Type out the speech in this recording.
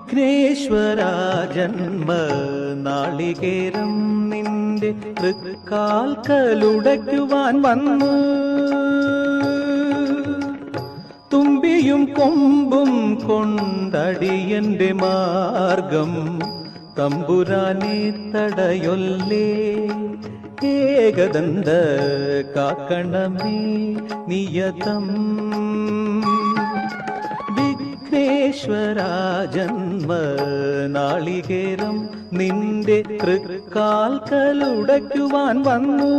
വിഘ്നേശ്വര ജന്മ നാളികേരം നിന്റെ തൃക്കാൽക്കലുടയ്ക്കുവാൻ വന്നു. തുമ്പിയും കൊമ്പും കൊണ്ടടിയന്റെ മാർഗം തമ്പുരാനെ തടയൊല്ലേ? ഏകദന്ത കാക്കണമേ നിയതം. വിഘ്നേശ്വര ജന്മ നാളികേരം നിന്റെ തൃക്കാൽക്കലുടയ്ക്കുവാൻ വന്നു.